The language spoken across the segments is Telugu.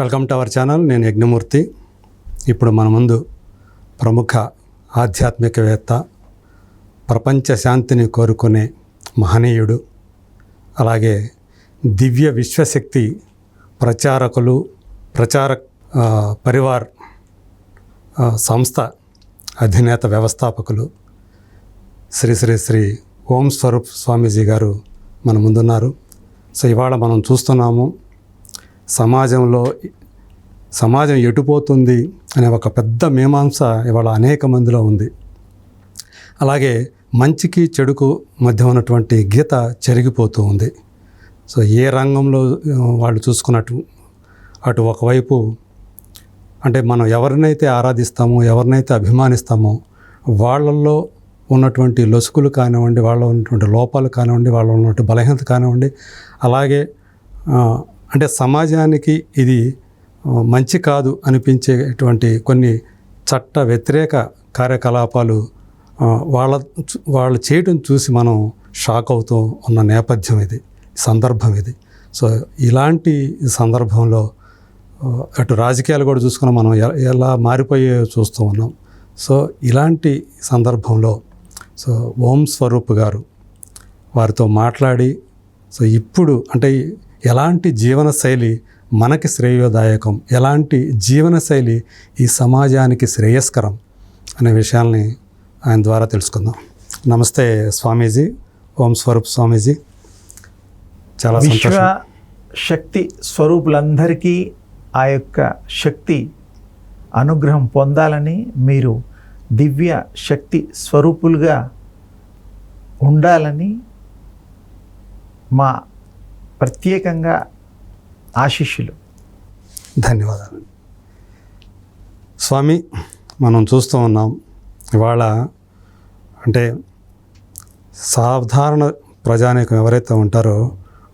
వెల్కమ్ టు అవర్ ఛానల్ నేను యజ్ఞమూర్తి. ఇప్పుడు మన ముందు ప్రముఖ ఆధ్యాత్మికవేత్త ప్రపంచ శాంతిని కోరుకునే మహనీయుడు అలాగే దివ్య విశ్వశక్తి ప్రచారకులు ప్రచార పరివార్ సంస్థ అధినేత వ్యవస్థాపకులు శ్రీ శ్రీ శ్రీ ఓం స్వరూప్ స్వామీజీ గారు మన ముందున్నారు. సో ఇవాళ మనం చూస్తున్నాము సమాజంలో సమాజం ఎటుపోతుంది అనే ఒక పెద్ద మీమాంస ఇవాళ అనేక మందిలో ఉంది. అలాగే మంచికి చెడుకు మధ్య ఉన్నటువంటి గీత చెరిగిపోతూ ఉంది. సో ఏ రంగంలో వాళ్ళు చూసుకున్నట్టు అటు ఒకవైపు అంటే మనం ఎవరినైతే ఆరాధిస్తామో ఎవరినైతే అభిమానిస్తామో వాళ్ళల్లో ఉన్నటువంటి లొసుకులు కానివ్వండి వాళ్ళ ఉన్నటువంటి లోపాలు కానివ్వండి వాళ్ళ ఉన్నటువంటి బలహీనత కానివ్వండి అలాగే అంటే సమాజానికి ఇది మంచి కాదు అనిపించేటువంటి కొన్ని చట్ట వ్యతిరేక కార్యకలాపాలు వాళ్ళ వాళ్ళు చేయటం చూసి మనం షాక్ అవుతూ ఉన్న నేపథ్యం ఇది సందర్భం ఇది. సో ఇలాంటి సందర్భంలో అటు రాజకీయాలు కూడా చూసుకుని మనం ఎలా మారిపోయే చూస్తూ ఉన్నాం. సో ఇలాంటి సందర్భంలో సో ఓం స్వరూప్ గారు వారితో మాట్లాడి సో ఇప్పుడు అంటే ఎలాంటి జీవన శైలి మనకి శ్రేయోదాయకం? ఎలాంటి జీవన శైలి ఈ సమాజానికి శ్రేయస్కరం? అనే విషయాల్ని ఆయన ద్వారా తెలుసుకుందాం. నమస్తే స్వామీజీ. ఓం స్వరూప్ స్వామీజీ. చాలా విశ్వ సంతోషం. శక్తి స్వరూపులందరికీ ఆ యొక్క శక్తి అనుగ్రహం పొందాలని మీరు దివ్య శక్తి స్వరూపులుగా ఉండాలని మా ప్రత్యేకంగా ఆశిష్యులు. ధన్యవాదాలు. స్వామి మనం చూస్తూ ఉన్నాం ఇవాళ అంటే సాధారణ ప్రజానీకం ఎవరైతే ఉంటారో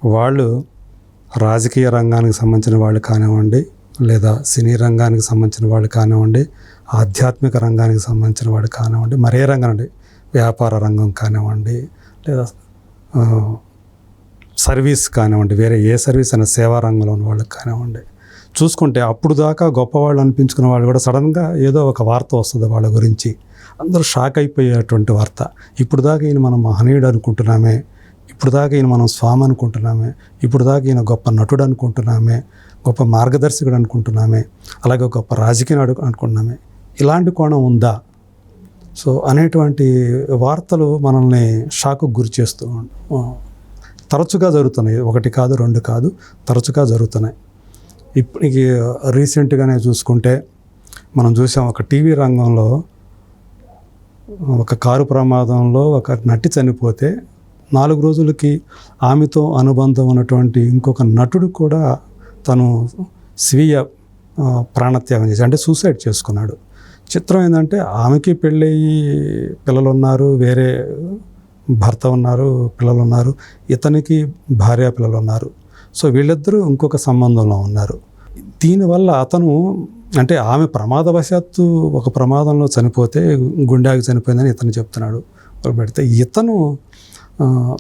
వాళ్ళు రాజకీయ రంగానికి సంబంధించిన వాళ్ళు కానివ్వండి లేదా సినీ రంగానికి సంబంధించిన వాళ్ళు కానివ్వండి ఆధ్యాత్మిక రంగానికి సంబంధించిన వాళ్ళు కానివ్వండి మరే రంగం అండి వ్యాపార రంగం కానివ్వండి లేదా సర్వీస్ కానివ్వండి వేరే ఏ సర్వీస్ అయినా సేవా రంగంలో ఉన్న వాళ్ళకి కానివ్వండి చూసుకుంటే అప్పుడు దాకా గొప్పవాళ్ళు అనిపించుకున్న వాళ్ళు కూడా సడన్గా ఏదో ఒక వార్త వస్తుంది వాళ్ళ గురించి. అందరూ షాక్ అయిపోయేటువంటి వార్త. ఇప్పుడు దాకా ఈయన మనం మహనీయుడు అనుకుంటున్నామే ఇప్పుడు దాకా ఈయన మనం స్వామి అనుకుంటున్నామే ఇప్పుడు దాకా ఈయన గొప్ప నటుడు అనుకుంటున్నామే గొప్ప మార్గదర్శకుడు అనుకుంటున్నామే అలాగే గొప్ప రాజకీయ నాడు అనుకుంటున్నామే. ఇలాంటి కోణం ఉందా? సో అనేటువంటి వార్తలు మనల్ని షాకు గురి చేస్తూ తరచుగా జరుగుతున్నాయి. ఒకటి కాదు రెండు కాదు తరచుగా జరుగుతున్నాయి. ఇప్పటికి రీసెంట్గానే చూసుకుంటే మనం చూసాం ఒక టీవీ రంగంలో ఒక కారు ప్రమాదంలో ఒక నటి చనిపోతే నాలుగు రోజులకి ఆమెతో అనుబంధం ఉన్నటువంటి ఇంకొక నటుడు కూడా తను స్వీయ ప్రాణత్యాగం చేసి అంటే సూసైడ్ చేసుకున్నాడు. చిత్రం ఏంటంటే ఆమెకి పెళ్ళయి పిల్లలు ఉన్నారు వేరే భర్త ఉన్నారు పిల్లలు ఉన్నారు ఇతనికి భార్య పిల్లలు ఉన్నారు. సో వీళ్ళిద్దరూ ఇంకొక సంబంధంలో ఉన్నారు. దీనివల్ల అతను అంటే ఆమె ప్రమాదవశాత్తు ఒక ప్రమాదంలో చనిపోతే గుండెకి చనిపోయిందని ఇతను చెప్తున్నాడు. పెడితే ఇతను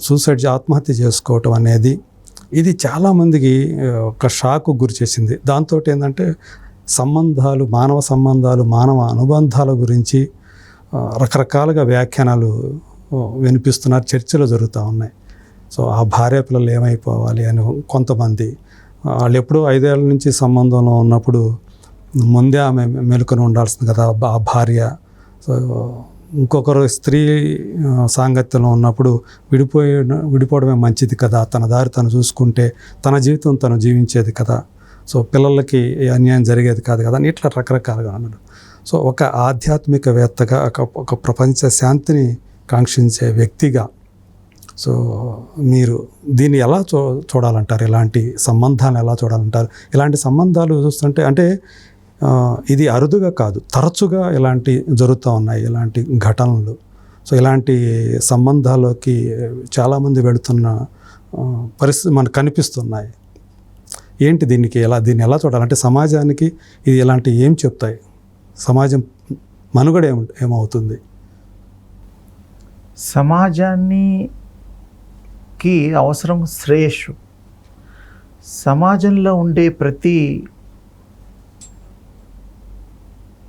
సూసైడ్ ఆత్మహత్య చేసుకోవటం అనేది ఇది చాలామందికి ఒక షాకు గురి చేసింది. దాంతో ఏంటంటే సంబంధాలు మానవ సంబంధాలు మానవ అనుబంధాల గురించి రకరకాలుగా వ్యాఖ్యానాలు వినిపిస్తున్నారు చర్చలు జరుగుతూ ఉన్నాయి. సో ఆ భార్య పిల్లలు ఏమైపోవాలి అని కొంతమంది వాళ్ళు ఎప్పుడూ ఐదేళ్ళ నుంచి సంబంధంలో ఉన్నప్పుడు ముందే ఆమె మెలుకొని ఉండాల్సింది కదా ఆ భార్య. సో ఇంకొకరు స్త్రీ సాంగత్యంలో ఉన్నప్పుడు విడిపోయి విడిపోవడమే మంచిది కదా తన దారి తను చూసుకుంటే తన జీవితం తను జీవించేది కదా. సో పిల్లలకి అన్యాయం జరిగేది కాదు కదా అని ఇట్లా రకరకాలుగా అన్నాడు. సో ఒక ఆధ్యాత్మికవేత్తగా ఒక ఒక ప్రపంచ శాంతిని కాంక్షించే వ్యక్తిగా. సో మీరు దీన్ని ఎలా చూ చూడాలంటారు? ఇలాంటి సంబంధాలను ఎలా చూడాలంటారు? ఇలాంటి సంబంధాలు చూస్తుంటే అంటే ఇది అరుదుగా కాదు తరచుగా ఇలాంటి జరుగుతూ ఉన్నాయి ఇలాంటి ఘటనలు. సో ఇలాంటి సంబంధాల్లోకి చాలామంది వెళుతున్న పరిస్థితి మనకు కనిపిస్తున్నాయి. ఏంటి దీనికి ఎలా దీన్ని ఎలా చూడాలంటే సమాజానికి ఇది ఇలాంటి ఏం చెప్తాయి? సమాజం మనుగడ ఏం ఏమవుతుంది? సమాజానికి అవసరం శ్రేయస్సు. సమాజంలో ఉండే ప్రతి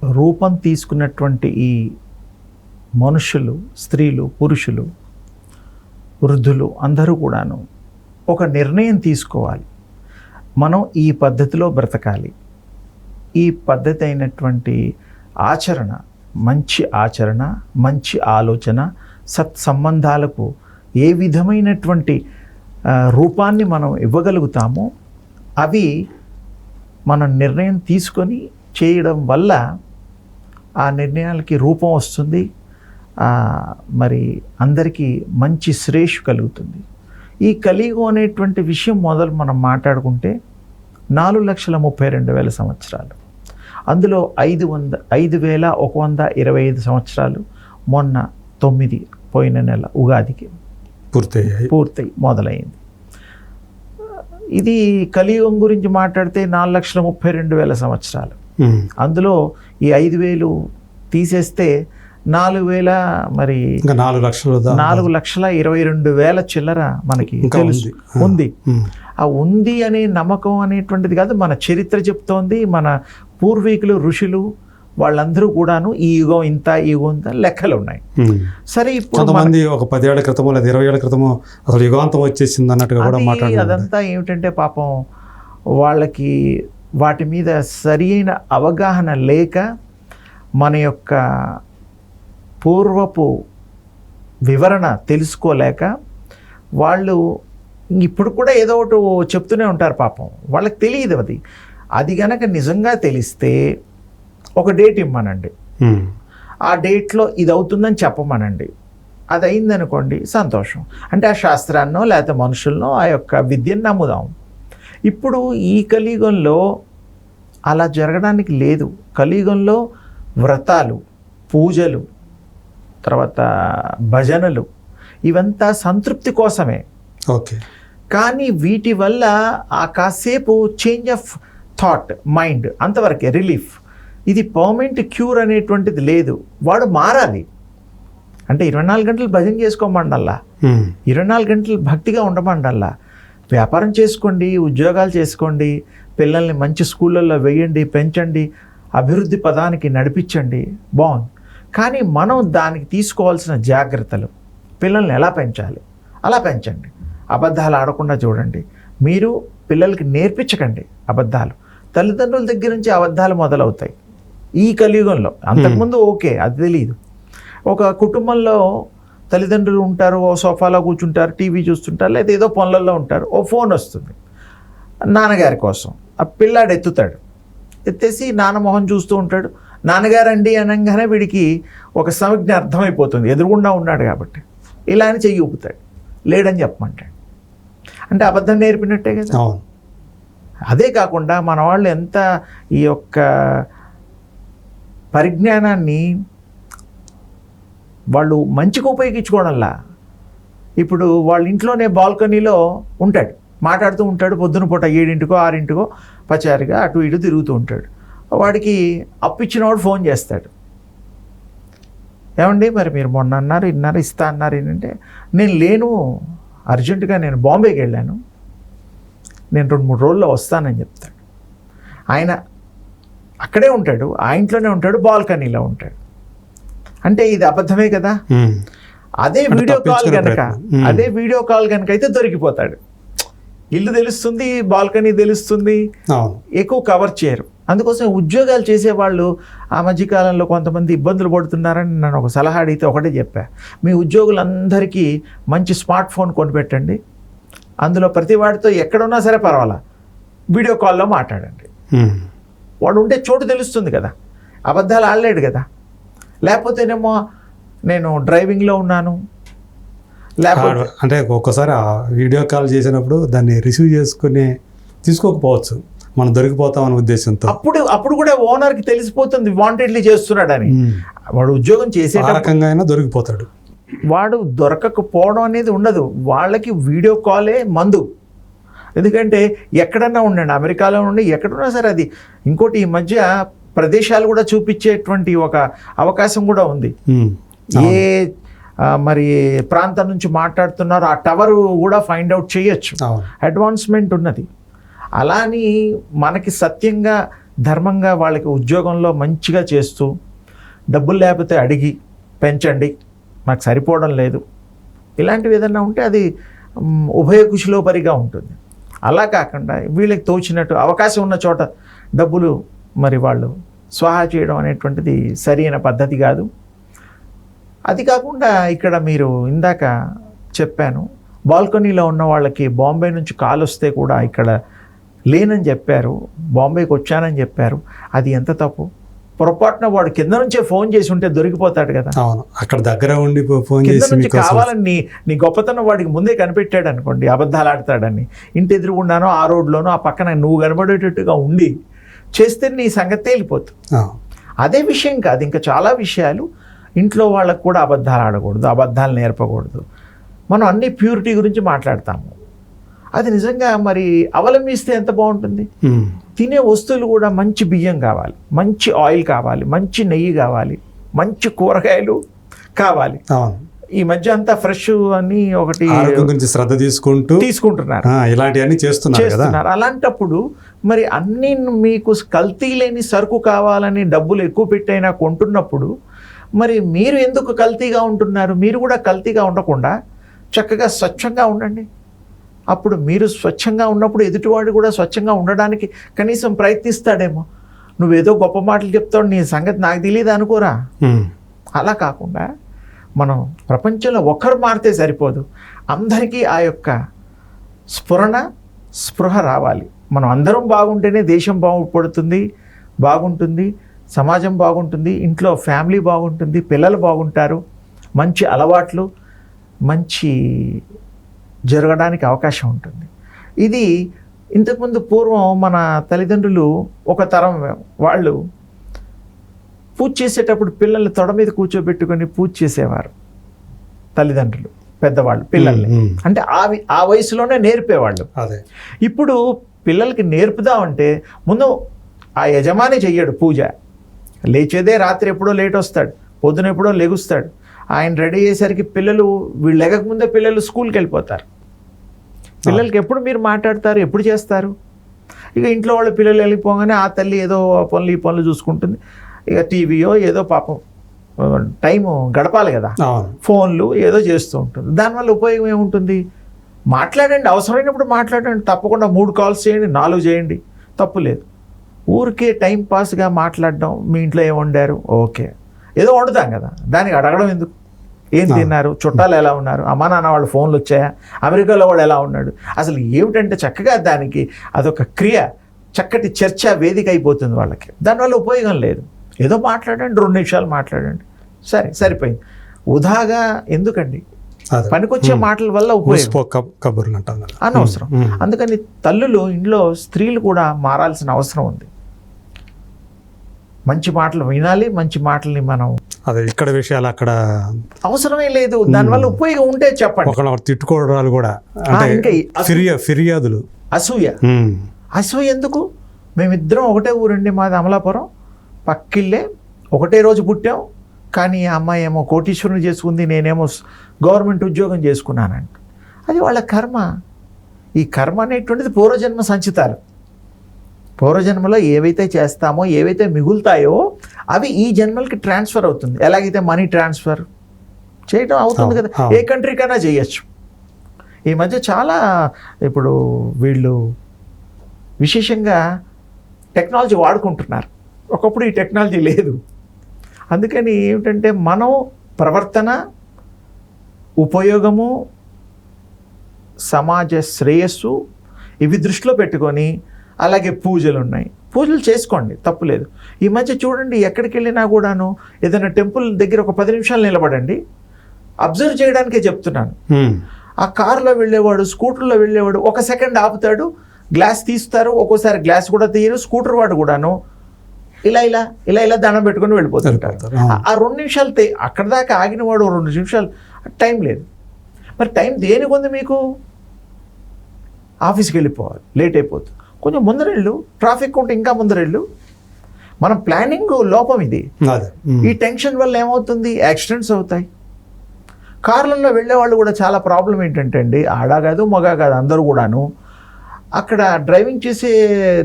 రూపం తీసుకున్నటువంటి ఈ మనుషులు స్త్రీలు పురుషులు వృద్ధులు అందరూ కూడాను ఒక నిర్ణయం తీసుకోవాలి. మనం ఈ పద్ధతిలో బ్రతకాలి. ఈ పద్ధతి అయినటువంటి ఆచరణ మంచి ఆచరణ మంచి ఆలోచన సత్సంబంధాలకు ఏ విధమైనటువంటి రూపాన్ని మనం ఇవ్వగలుగుతామో అవి మనం నిర్ణయం తీసుకొని చేయడం వల్ల ఆ నిర్ణయాలకి రూపం వస్తుంది. మరి అందరికీ మంచి శ్రేష్ కలుగుతుంది. ఈ కలియుగం అనేటువంటి విషయం మొదలు మనం మాట్లాడుకుంటే నాలుగు లక్షల ముప్పై రెండు వేల సంవత్సరాలు. అందులో ఐదు వంద ఐదు వేల ఒక వంద ఇరవై ఐదు సంవత్సరాలు మొన్న తొమ్మిది పోయిన నెల ఉగాదికి పూర్తయ్యాయి. పూర్తయి మొదలైంది. ఇది కలియుగం గురించి మాట్లాడితే నాలుగు లక్షల ముప్పై రెండు వేల సంవత్సరాలు. అందులో ఈ ఐదు వేలు తీసేస్తే నాలుగు వేల మరి నాలుగు లక్షలు నాలుగు లక్షల ఇరవై రెండు వేల చిల్లర మనకి తెలుసు. ఉంది. ఆ ఉంది అనే నమ్మకం అనేటువంటిది కాదు మన చరిత్ర చెప్తోంది మన పూర్వీకులు ఋషులు వాళ్ళందరూ కూడాను ఈ యుగం ఇంత ఈ యుగం ఇంత లెక్కలు ఉన్నాయి. సరే ఇప్పుడు కొంతమంది ఒక పదేళ్ళ క్రితమో లేదా ఇరవై ఏళ్ళ క్రితమో అసలు యుగాంతం వచ్చేసింది అన్నట్టుగా కూడా అది మాట్లాడుతున్నారు అదంతా ఏమిటంటే పాపం వాళ్ళకి వాటి మీద సరియైన అవగాహన లేక మన యొక్క పూర్వపు వివరణ తెలుసుకోలేక వాళ్ళు ఇప్పుడు కూడా ఏదో ఒకటి చెప్తూనే ఉంటారు పాపం. వాళ్ళకి తెలియదు అది. అది గనక నిజంగా తెలిస్తే ఒక డేట్ ఇమ్మనండి. ఆ డేట్లో ఇది అవుతుందని చెప్పమనండి. అది అయిందనుకోండి సంతోషం. అంటే ఆ శాస్త్రాన్నో లేకపోతే మనుషులనో ఆ యొక్క విద్యను నమ్ముదాం. ఇప్పుడు ఈ కలియుగంలో అలా జరగడానికి లేదు. కలియుగంలో వ్రతాలు పూజలు తర్వాత భజనలు ఇవంతా సంతృప్తి కోసమే. ఓకే. కానీ వీటి వల్ల ఆ కాసేపు చేంజ్ ఆఫ్ థాట్ మైండ్ అంతవరకే రిలీఫ్ ఇది పర్మనెంట్ క్యూర్ అనేటువంటిది లేదు. వాడు మారాలి. అంటే ఇరవై నాలుగు గంటలు భజన చేసుకోమండల్లా. ఇరవై నాలుగు గంటలు భక్తిగా ఉండమండల్లా. వ్యాపారం చేసుకోండి ఉద్యోగాలు చేసుకోండి పిల్లల్ని మంచి స్కూళ్ళల్లో వేయండి పెంచండి అభివృద్ధి పదానికి నడిపించండి. బాగుంది. కానీ మనం దానికి తీసుకోవాల్సిన జాగ్రత్తలు. పిల్లల్ని ఎలా పెంచాలి? అలా పెంచండి. అబద్ధాలు ఆడకుండా చూడండి. మీరు పిల్లలకి నేర్పించకండి అబద్ధాలు. తల్లిదండ్రుల దగ్గర నుంచి అబద్ధాలు మొదలవుతాయి. ఈ కలియుగంలో. అంతకుముందు ఓకే అది తెలియదు ఒక కుటుంబంలో తల్లిదండ్రులు ఉంటారు ఓ సోఫాలో కూర్చుంటారు టీవీ చూస్తుంటారు లేదా ఏదో పనులలో ఉంటారు ఓ ఫోన్ వస్తుంది. నాన్నగారి కోసం. ఆ పిల్లాడు ఎత్తుతాడు. ఎత్తేసి నాన్న మొహం చూస్తూ ఉంటాడు. నాన్నగారండి అనగానే వీడికి ఒక సంజ్ఞ అర్థమైపోతుంది. ఎదురుగుండా ఉన్నాడు కాబట్టి. ఇలా అని చెయ్యి ఊపుతాడు. లేడని చెప్పమంటాడు. అంటే అబద్ధం నేర్పినట్టే కదా? అదే కాకుండా మన వాళ్ళు ఎంత ఈ యొక్క పరిజ్ఞానాన్ని వాళ్ళు మంచిగా ఉపయోగించుకోవడంలా. ఇప్పుడు వాళ్ళ ఇంట్లోనే బాల్కనీలో ఉంటాడు. మాట్లాడుతూ ఉంటాడు పొద్దున పూట ఏడింటికో ఆరింటికో పచారిగా అటు ఇటు తిరుగుతూ ఉంటాడు. వాడికి అప్పిచ్చినవాడు ఫోన్ చేస్తాడు. ఏమండి మరి మీరు మొన్న అన్నారు ఇన్నారు ఇస్తా అన్నారు ఏంటంటే నేను లేను అర్జెంటుగా నేను బాంబేకి వెళ్ళాను. నేను రెండు మూడు రోజుల్లో వస్తానని చెప్తాడు. ఆయన అక్కడే ఉంటాడు ఆ ఇంట్లోనే ఉంటాడు బాల్కనీలో ఉంటాడు. అంటే ఇది అబద్ధమే కదా. అదే వీడియో కాల్ కనుక. అదే వీడియో కాల్ కనుక అయితే దొరికిపోతాడు. ఇల్లు తెలుస్తుంది బాల్కనీ తెలుస్తుంది ఎక్కువ కవర్ చేయరు. అందుకోసం ఉద్యోగాలు చేసేవాళ్ళు ఆ మధ్యకాలంలో కొంతమంది ఇబ్బందులు పడుతున్నారని నన్ను ఒక సలహా అడిగితే ఒకటే చెప్పా. మీ ఉద్యోగులందరికీ మంచి స్మార్ట్ ఫోన్ కొనిపెట్టండి అందులో ప్రతి వాడితో ఎక్కడున్నా సరే పర్వాలా. వీడియో కాల్లో మాట్లాడండి. వాడు ఉంటే చోటు తెలుస్తుంది కదా. అబద్ధాలు ఆడలేడు కదా. లేకపోతేనేమో నేను డ్రైవింగ్లో ఉన్నాను. లేకపోతే అంటే ఒక్కోసారి ఆ వీడియో కాల్ చేసినప్పుడు దాన్ని రిసీవ్ చేసుకుని తీసుకోకపోవచ్చు. మనం దొరికిపోతాం అనే ఉద్దేశంతో. అప్పుడు అప్పుడు కూడా ఓనర్కి తెలిసిపోతుంది వాంటెడ్లీ చేస్తున్నాడని. వాడు ఉద్యోగం చేసేటప్పుడు రకంగా అయినా దొరికిపోతాడు. వాడు దొరకకపోవడం అనేది ఉండదు. వాళ్ళకి వీడియో కాలే మందు. ఎందుకంటే ఎక్కడన్నా ఉండండి అమెరికాలో ఉండి ఎక్కడున్నా సరే అది. ఇంకోటి ఈ మధ్య ప్రదేశాలు కూడా చూపించేటువంటి ఒక అవకాశం కూడా ఉంది. ఏ మరి ప్రాంతం నుంచి మాట్లాడుతున్నారో ఆ టవర్ కూడా ఫైండ్ అవుట్ చేయొచ్చు. అడ్వాన్స్మెంట్ ఉన్నది. అలా అని మనకి సత్యంగా ధర్మంగా వాళ్ళకి ఉద్యోగంలో మంచిగా చేస్తూ డబ్బులు లేకపోతే అడిగి పెంచండి మాకు సరిపోవడం లేదు. ఇలాంటివి ఏదన్నా ఉంటే అది ఉభయ కుశలోపరిగా ఉంటుంది. అలా కాకుండా వీళ్ళకి తోచినట్టు అవకాశం ఉన్న చోట డబ్బులు మరి వాళ్ళు స్వాహా చేయడం అనేటువంటిది సరైన పద్ధతి కాదు. అది కాకుండా ఇక్కడ మీరు ఇందాక చెప్పాను బాల్కనీలో ఉన్న వాళ్ళకి బాంబే నుంచి కాల్ వస్తే కూడా ఇక్కడ లేనని చెప్పారు బాంబేకి వచ్చానని చెప్పారు. అది ఎంత తప్పు? పొరపాటున వాడు కింద నుంచే ఫోన్ చేసి ఉంటే దొరికిపోతాడు కదా. అవును. అక్కడ దగ్గర ఉండి ఫోన్ చేసి కావాలని నీ గొప్పతనం వాడికి ముందే కనిపెట్టాడు అనుకోండి అబద్ధాలు ఆడతాడని. ఇంటి ఎదురుగుండానో ఆ రోడ్లోనో ఆ పక్కన నువ్వు కనబడేటట్టుగా ఉండి చేస్తే నీ సంగతి తేలిపోతుంది. అదే విషయం కాదు ఇంకా చాలా విషయాలు ఇంట్లో వాళ్ళకు కూడా అబద్ధాలు ఆడకూడదు అబద్ధాలు నేర్పకూడదు. మనం అన్ని ప్యూరిటీ గురించి మాట్లాడతాము. అది నిజంగా మరి అవలంబిస్తే ఎంత బాగుంటుంది? తినే వస్తువులు కూడా మంచి బియ్యం కావాలి మంచి ఆయిల్ కావాలి మంచి నెయ్యి కావాలి మంచి కూరగాయలు కావాలి. ఈ మధ్య అంతా ఫ్రెష్ అని ఒకటి గురించి శ్రద్ధ తీసుకుంటూ తీసుకుంటున్నారు. ఇలాంటివన్నీ చేస్తున్నారు చేస్తున్నారు. అలాంటప్పుడు మరి అన్ని మీకు కల్తీ లేని సరుకు కావాలని డబ్బులు ఎక్కువ పెట్టైనా కొంటున్నప్పుడు మరి మీరు ఎందుకు కల్తీగా ఉంటున్నారు? మీరు కూడా కల్తీగా ఉండకుండా చక్కగా స్వచ్ఛంగా ఉండండి. అప్పుడు మీరు స్వచ్ఛంగా ఉన్నప్పుడు ఎదుటివాడు కూడా స్వచ్ఛంగా ఉండడానికి కనీసం ప్రయత్నిస్తాడేమో. నువ్వేదో గొప్ప మాటలు చెప్తావు నీ సంగతి నాకు తెలియదు అనుకోరా. అలా కాకుండా మనం ప్రపంచంలో ఒక్కరు మారితే సరిపోదు. అందరికీ ఆ యొక్క స్ఫురణ స్పృహ రావాలి. మనం అందరం బాగుంటేనే దేశం బాగుపడుతుంది బాగుంటుంది సమాజం బాగుంటుంది ఇంట్లో ఫ్యామిలీ బాగుంటుంది పిల్లలు బాగుంటారు మంచి అలవాట్లు మంచి జరగడానికి అవకాశం ఉంటుంది. ఇది ఇంతకుముందు పూర్వం మన తల్లిదండ్రులు ఒక తరం వాళ్ళు పూజ చేసేటప్పుడు పిల్లల్ని తొడ మీద కూర్చోబెట్టుకొని పూజ చేసేవారు. తల్లిదండ్రులు పెద్దవాళ్ళు పిల్లల్ని. అంటే ఆ ఆ వయసులోనే నేర్పేవాళ్ళు. అదే. ఇప్పుడు పిల్లలకి నేర్పుదామంటే ముందు ఆ యజమాని చెయ్యడు పూజ. లేచేదే రాత్రి ఎప్పుడో లేట్ వస్తాడు పొద్దున ఎప్పుడో లెగుస్తాడు. ఆయన రెడీ అయ్యేసరికి పిల్లలు వీళ్ళు లెగకముందే పిల్లలు స్కూల్కి వెళ్ళిపోతారు. పిల్లలకి ఎప్పుడు మీరు మాట్లాడతారు? ఎప్పుడు చేస్తారు? ఇక ఇంట్లో వాళ్ళ పిల్లలు వెళ్ళిపోగానే ఆ తల్లి ఏదో పనులు ఈ పనులు చూసుకుంటుంది. ఇక టీవీయో ఏదో పాపం టైము గడపాలి కదా. ఫోన్లు ఏదో చేస్తూ ఉంటుంది. దానివల్ల ఉపయోగం ఏముంటుంది? మాట్లాడండి. అవసరమైనప్పుడు మాట్లాడండి. తప్పకుండా మూడు కాల్స్ చేయండి నాలుగు చేయండి. తప్పు లేదు. ఊరికే టైం పాస్గా మాట్లాడడం మీ ఇంట్లో ఏం వండారు? ఓకే. ఏదో వండుతాం కదా. దానికి అడగడం ఎందుకు? ఏం తిన్నారు? చుట్టాలు ఎలా ఉన్నారు? అమ్మా నాన్న వాళ్ళ ఫోన్లు వచ్చాయా? అమెరికాలో వాడు ఎలా ఉన్నాడు? అసలు ఏమిటంటే చక్కగా దానికి అదొక క్రియ చక్కటి చర్చ వేదిక అయిపోతుంది వాళ్ళకి. దానివల్ల ఉపయోగం లేదు. ఏదో మాట్లాడండి రెండు నిమిషాలు మాట్లాడండి. సరే సరిపోయింది. ఉదాగా ఎందుకండి? పనికొచ్చే మాటల వల్ల ఉపయోగం. అనవసరం. అందుకని తల్లులు ఇంట్లో స్త్రీలు కూడా మారాల్సిన అవసరం ఉంది. మంచి మాటలు వినాలి మంచి మాటల్ని మనం అదే ఇక్కడ విషయాలు అక్కడ అవసరమే లేదు. దానివల్ల ఉపయోగం ఉంటే చెప్పండి. ఒకళ్ళ తిట్టుకోవడాలు కూడా. ఇంకా ఫిర్యా ఫిర్యాదులు. అసూయ. అసూయ ఎందుకు? మేమిద్దరం ఒకటే ఊరండి మాది అమలాపురం. పక్కిల్లే ఒకటే రోజు పుట్టాం. కానీ ఆ అమ్మాయి ఏమో కోటీశ్వరుని చేసుకుంది నేనేమో గవర్నమెంట్ ఉద్యోగం చేసుకున్నానంట అది వాళ్ళ కర్మ. ఈ కర్మ అనేటువంటిది పూర్వజన్మ సంచితాలు. పూర్వజన్మలో ఏవైతే చేస్తామో ఏవైతే మిగులుతాయో అవి ఈ జన్మలకి ట్రాన్స్ఫర్ అవుతుంది. ఎలాగైతే మనీ ట్రాన్స్ఫర్ చేయడం అవుతుంది కదా. ఏ కంట్రీకైనా చేయొచ్చు. ఈ మధ్య చాలా ఇప్పుడు వీళ్ళు విశేషంగా టెక్నాలజీ వాడుకుంటున్నారు. ఒకప్పుడు ఈ టెక్నాలజీ లేదు. అందుకని ఏమిటంటే మనం ప్రవర్తన ఉపయోగము సమాజ శ్రేయస్సు ఇవి దృష్టిలో పెట్టుకొని అలాగే పూజలు ఉన్నాయి పూజలు చేసుకోండి తప్పులేదు. ఈ మధ్య చూడండి ఎక్కడికి వెళ్ళినా కూడాను ఏదైనా టెంపుల్ దగ్గర ఒక పది నిమిషాలు నిలబడండి. అబ్జర్వ్ చేయడానికే చెప్తున్నాను. ఆ కారులో వెళ్ళేవాడు స్కూటర్లో వెళ్ళేవాడు ఒక సెకండ్ ఆపుతాడు గ్లాస్ తీస్తారు ఒక్కోసారి గ్లాస్ కూడా తీయరు స్కూటర్ వాడు కూడాను ఇలా ఇలా ఇలా ఇలా దండం పెట్టుకొని వెళ్ళిపోతుంటారు. ఆ- రెండు నిమిషాలు అక్కడ దాకా ఆగిన వాడు రెండు నిమిషాలు టైం లేదు. మరి టైం దేనికి ఉంది మీకు? ఆఫీస్కి వెళ్ళిపోవాలి లేట్ అయిపోతుంది. కొంచెం ముందరెళ్ళు ట్రాఫిక్ ఉంటే ఇంకా ముందరెళ్ళు. మనం ప్లానింగ్ లోపం ఇది. ఈ టెన్షన్ వల్ల ఏమవుతుంది? యాక్సిడెంట్స్ అవుతాయి. కార్లలో వెళ్ళే వాళ్ళు కూడా చాలా ప్రాబ్లం ఏంటంటే అండి ఆడ కాదు మగ కాదు అందరూ కూడాను. అక్కడ డ్రైవింగ్ చేసే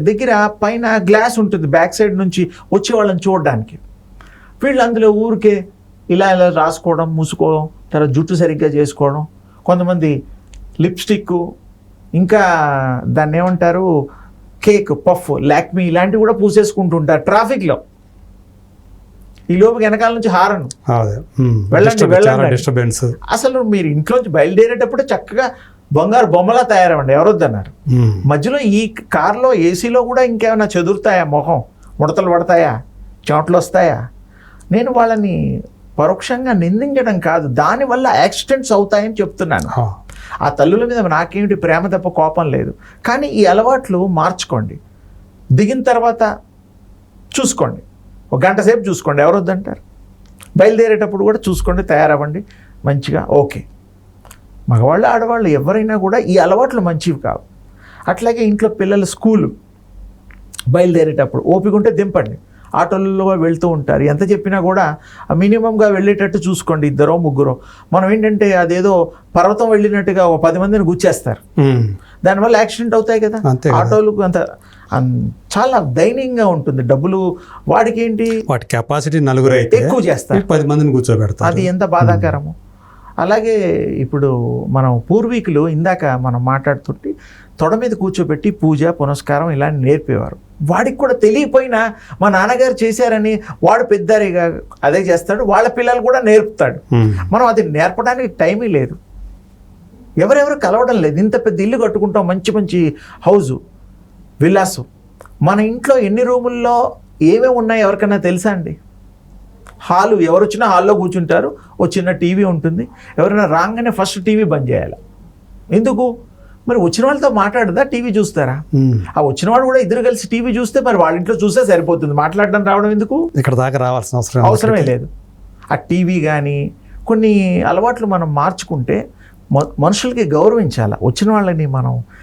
దగ్గర పైన గ్లాస్ ఉంటుంది బ్యాక్ సైడ్ నుంచి వచ్చే వాళ్ళని చూడడానికి. వీళ్ళు అందులో ఊరికే ఇలా ఇలా రాసుకోవడం మూసుకోవడం తర్వాత జుట్టు సరిగ్గా చేసుకోవడం కొంతమంది లిప్స్టిక్ ఇంకా దాన్ని ఏమంటారు కేక్ పఫ్ లాక్మీ ఇలాంటివి కూడా పూసేసుకుంటుంటారు ట్రాఫిక్లో. ఈ లోపు వెనకాల నుంచి హారన్. వెళ్ళండి, వెళ్ళండి. అసలు మీరు ఇంట్లోంచి బయలుదేరేటప్పుడు చక్కగా బంగారు బొమ్మలా తయారవ్వండి ఎవరొద్దన్నారు. మధ్యలో ఈ కార్లో ఏసీలో కూడా ఇంకేమైనా చెదురుతాయా మొహం? ముడతలు పడతాయా? చెమటలు వస్తాయా? నేను వాళ్ళని పరోక్షంగా నిందించడం కాదు. దానివల్ల యాక్సిడెంట్స్ అవుతాయని చెప్తున్నాను. ఆ తల్లుల మీద నాకేమిటి ప్రేమ తప్ప కోపం లేదు. కానీ ఈ అలవాట్లు మార్చుకోండి. దిగిన తర్వాత చూసుకోండి. ఒక గంట సేపు చూసుకోండి. ఎవరు వద్దంటారు? బయలుదేరేటప్పుడు కూడా చూసుకోండి తయారవ్వండి. మంచిగా ఓకే. మగవాళ్ళు ఆడవాళ్ళు ఎవరైనా కూడా ఈ అలవాట్లు మంచివి కావు. అట్లాగే ఇంట్లో పిల్లల స్కూలు బయలుదేరేటప్పుడు ఓపిక ఉంటే దింపండి. ఆటోలలో వెళ్తూ ఉంటారు. ఎంత చెప్పినా కూడా మినిమంగా వెళ్ళేటట్టు చూసుకోండి ఇద్దరో ముగ్గురో. మనం ఏంటంటే అదేదో పర్వతం వెళ్ళినట్టుగా ఒక పది మందిని గుచ్చేస్తారు. దానివల్ల యాక్సిడెంట్ అవుతాయి కదా. ఆటోలకు అంత చాలా దయనీయంగా ఉంటుంది. డబ్బులు వాడికి ఏంటి వాటి కెపాసిటీ నలుగురు అయితే ఎక్కువ చేస్తారు. పది మందిని కూర్చోబెడతారు. అది ఎంత బాధాకరము. అలాగే ఇప్పుడు మనం పూర్వీకులు ఇందాక మనం మాట్లాడుతుంటే తొడ మీద కూర్చోబెట్టి పూజ పునస్కారం ఇలాంటి నేర్పేవారు. వాడికి కూడా తెలియపోయినా మా నాన్నగారు చేశారని వాడు పెద్దరిగా అదే చేస్తాడు వాళ్ళ పిల్లలు కూడా నేర్పుతాడు. మనం అది నేర్పడానికి టైమే లేదు. ఎవరెవరు కలవడం లేదు. ఇంత పెద్ద ఇల్లు కట్టుకుంటాం మంచి మంచి హౌజు విలాసు మన ఇంట్లో ఎన్ని రూముల్లో ఏమేమి ఉన్నాయో ఎవరికైనా తెలుసా అండి? హాలు ఎవరు వచ్చినా హాల్లో కూర్చుంటారు ఓ చిన్న టీవీ ఉంటుంది. ఎవరైనా రాగానే ఫస్ట్ టీవీ బంద్ చేయాలి. ఎందుకు? మరి వచ్చిన వాళ్ళతో మాట్లాడదా? టీవీ చూస్తారా. ఆ వచ్చిన వాడు కూడా ఇద్దరు కలిసి టీవీ చూస్తే మరి వాళ్ళ ఇంట్లో చూస్తే సరిపోతుంది. మాట్లాడడం రావడం ఎందుకు? ఇక్కడ దాకా రావాల్సిన అవసరం అవసరమే లేదు. ఆ టీవీ కానీ కొన్ని అలవాట్లు మనం మార్చుకుంటే మనుషులకి గౌరవించాలి? వచ్చిన వాళ్ళని మనం